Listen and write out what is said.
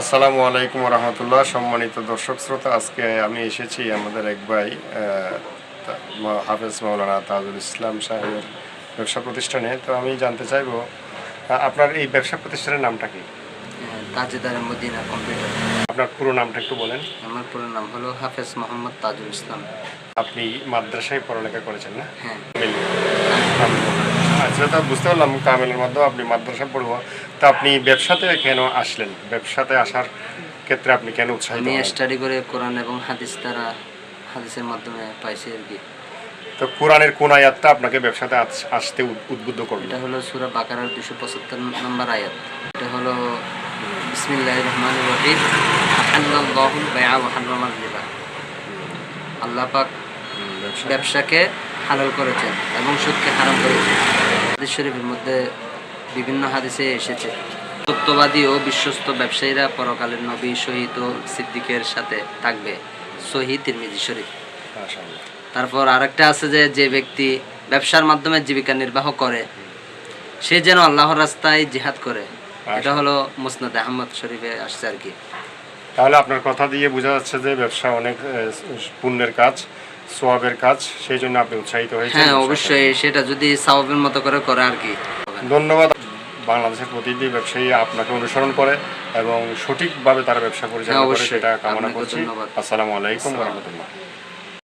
আসসালামু আলাইকুম রহমতুল্লাহ সম্মানিত দর্শক শ্রোতা আজকে আমি এসেছি আমাদের এক ভাই হাফেজ মাওলানা তাজুল ইসলাম সাহেবের ব্যবসা প্রতিষ্ঠানে। তো আমি জানতে চাইব আপনার এই ব্যবসা প্রতিষ্ঠানের নামটা কি? তাজেদার মদিনা কম্পিউটার। আপনার পুরো নামটা একটু বলেন। আমার পুরো নাম হলো হাফেজ মোহাম্মদ তাজুল ইসলাম। আপনি মাদ্রাসায় পড়ালেখা করেছেন না? হ্যাঁ। তা বুঝতে পারলাম কামেলের মাধ্যমে আপনি মাদ্রাসা পড়ব তা আপনি ব্যবসাতে কেন আসলেন? ব্যবসাতে আসার ক্ষেত্রে আপনি কেন উৎসাহিত আমি স্টাডি করে কোরআন এবং হাদিস দ্বারা হাদিসের মাধ্যমে পাইছি আর কি। তো কোরআনের কোন আয়াতটা আপনাকে ব্যবসাতে আস- আসতে উদ- উদ্বুদ্ধ করল? এটা হলো সুরা বাকারার দুশো পঁচাত্তর নম্বর আয়াত। এটা হলো বিসমিল্লাহ রহমান রহিম আল্লাহুল বায়া ওয়া হারামার রিবা আল্লাহ পাক ব্যবসা। ব্যবসাকে হালাল করেছেন এবং সুদকে হারাম করেছেন। হাদিস শরীফের মধ্যে বিভিন্ন হাদিসে এসেছে। সত্যবাদী ও বিশ্বস্ত ব্যবসায়ীরা পরকালের নবী শহীদ ও সিদ্দিকের সাথে থাকবে। সহি তিরমিজি শরীফ। তারপর আরেকটা আছে যে যে ব্যক্তি ব্যবসার মাধ্যমে জীবিকা নির্বাহ করে সে যেন আল্লাহর রাস্তায় জিহাদ করে। এটা হলো মুসনাদ আহমদ শরীফে আসছে আর কি। তাহলে আপনার কথা দিয়ে বোঝা যাচ্ছে যে ব্যবসা অনেক পুণ্যের কাজ। সোয়াবের কাজ সেই জন্য আপনি উৎসাহিত হয়েছেন। হ্যাঁ অবশ্যই সেটা যদি সাওয়াবের মতো করে করে আর কি। ধন্যবাদ। বাংলাদেশের প্রতিটি ব্যবসায়ী আপনাকে অনুসরণ করে এবং সঠিকভাবে তারা ব্যবসা পরিচালনা হ্যাঁ, করে। সেটা কামনা করছি। আসসালামু আলাইকুম রহমতুল্লাহ।